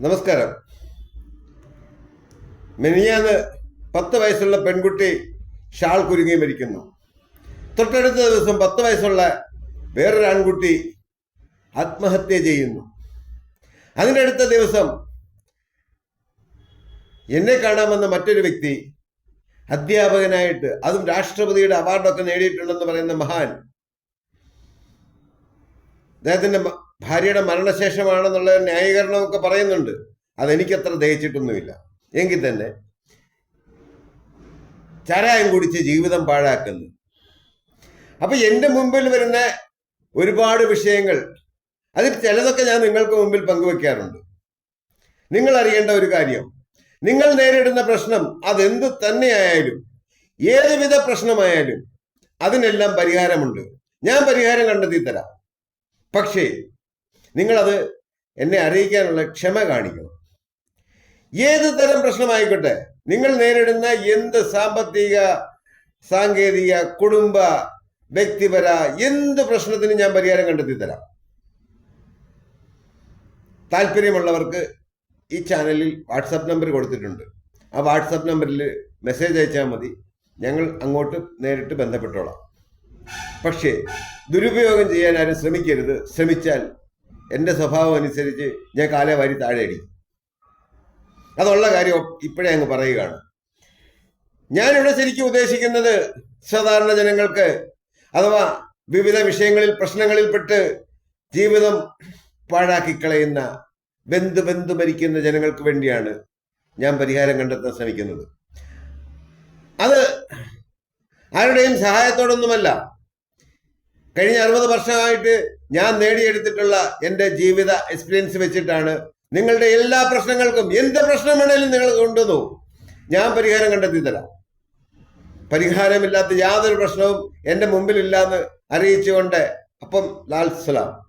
നമസ്കാരം. മെനിയാന്ന് പത്ത് വയസ്സുള്ള പെൺകുട്ടി ഷാൾ കുരുങ്ങി മരിക്കുന്നു. തൊട്ടടുത്ത ദിവസം പത്ത് വയസ്സുള്ള വേറൊരു ആൺകുട്ടി ആത്മഹത്യ ചെയ്യുന്നു. അതിന്റെ അടുത്ത ദിവസം എന്നെ കാണാമെന്ന മറ്റൊരു വ്യക്തി അധ്യാപകനായിട്ട് അതും രാഷ്ട്രപതിയുടെ അവാർഡൊക്കെ നേടിയിട്ടുണ്ടെന്ന് പറയുന്ന മഹാൻ അദ്ദേഹത്തിന്റെ മ- ഭാര്യയുടെ മരണശേഷമാണെന്നുള്ള ന്യായീകരണമൊക്കെ പറയുന്നുണ്ട്. അതെനിക്കത്ര ദഹിച്ചിട്ടൊന്നുമില്ല. എങ്കിൽ തന്നെ ചാരായം കുടിച്ച് ജീവിതം പാഴാക്കുന്നു. അപ്പൊ എന്റെ മുമ്പിൽ വരുന്ന ഒരുപാട് വിഷയങ്ങൾ അതിൽ ചിലതൊക്കെ ഞാൻ നിങ്ങൾക്ക് മുമ്പിൽ പങ്കുവെക്കാറുണ്ട്. നിങ്ങൾ അറിയേണ്ട ഒരു കാര്യം നിങ്ങൾ നേരിടുന്ന പ്രശ്നം അതെന്ത് തന്നെയായാലും ഏതുവിധ പ്രശ്നമായാലും അതിനെല്ലാം പരിഹാരമുണ്ട്. ഞാൻ പരിഹാരം കണ്ടെത്തി തരാം പക്ഷേ നിങ്ങളത് എന്നെ അറിയിക്കാനുള്ള ക്ഷമ കാണിക്കണം. ഏത് തരം പ്രശ്നമായിക്കോട്ടെ നിങ്ങൾ നേരിടുന്ന എന്ത് സാമ്പത്തിക സാങ്കേതിക കുടുംബ വ്യക്തിപര എന്ത് പ്രശ്നത്തിനും ഞാൻ പരിഹാരം കണ്ടെത്തി തരാം. താല്പര്യമുള്ളവർക്ക് ഈ ചാനലിൽ വാട്സപ്പ് നമ്പർ കൊടുത്തിട്ടുണ്ട്. ആ വാട്സപ്പ് നമ്പറിൽ മെസ്സേജ് അയച്ചാൽ മതി. ഞങ്ങൾ അങ്ങോട്ട് നേരിട്ട് ബന്ധപ്പെട്ടോളാം. പക്ഷേ ദുരുപയോഗം ചെയ്യാൻ ആരും ശ്രമിക്കരുത്. ശ്രമിച്ചാൽ എന്റെ സ്വഭാവം അനുസരിച്ച് ഞാൻ കാലേ വാരി താഴെ അടിക്കും. അതുള്ള കാര്യം ഇപ്പോഴേ അങ്ങ് പറയുകയാണ്. ഞാനിവിടെ ശരിക്കും ഉദ്ദേശിക്കുന്നത് സാധാരണ ജനങ്ങൾക്ക് അഥവാ വിവിധ വിഷയങ്ങളിൽ പ്രശ്നങ്ങളിൽപ്പെട്ട് ജീവിതം പാഴാക്കി കളയുന്ന ബന്ധു ബന്ധു മരിക്കുന്ന ജനങ്ങൾക്ക് വേണ്ടിയാണ് ഞാൻ പരിഹാരം കണ്ടെത്താൻ ശ്രമിക്കുന്നത്. അത് ആരുടെയും സഹായത്തോടൊന്നുമല്ല. കഴിഞ്ഞ അറുപത് വർഷമായിട്ട് ഞാൻ നേടിയെടുത്തിട്ടുള്ള എന്റെ ജീവിത എക്സ്പീരിയൻസ് വെച്ചിട്ടാണ് നിങ്ങളുടെ എല്ലാ പ്രശ്നങ്ങൾക്കും എന്ത് പ്രശ്നം വേണേലും നിങ്ങൾ കൊണ്ടുവന്നു. ഞാൻ പരിഹാരം കണ്ടെത്തി തരാം പരിഹാരമില്ലാത്ത യാതൊരു പ്രശ്നവും എന്റെ മുമ്പിലില്ലാന്ന് അറിയിച്ചുകൊണ്ട് അപ്പം ലാൽ സലാം.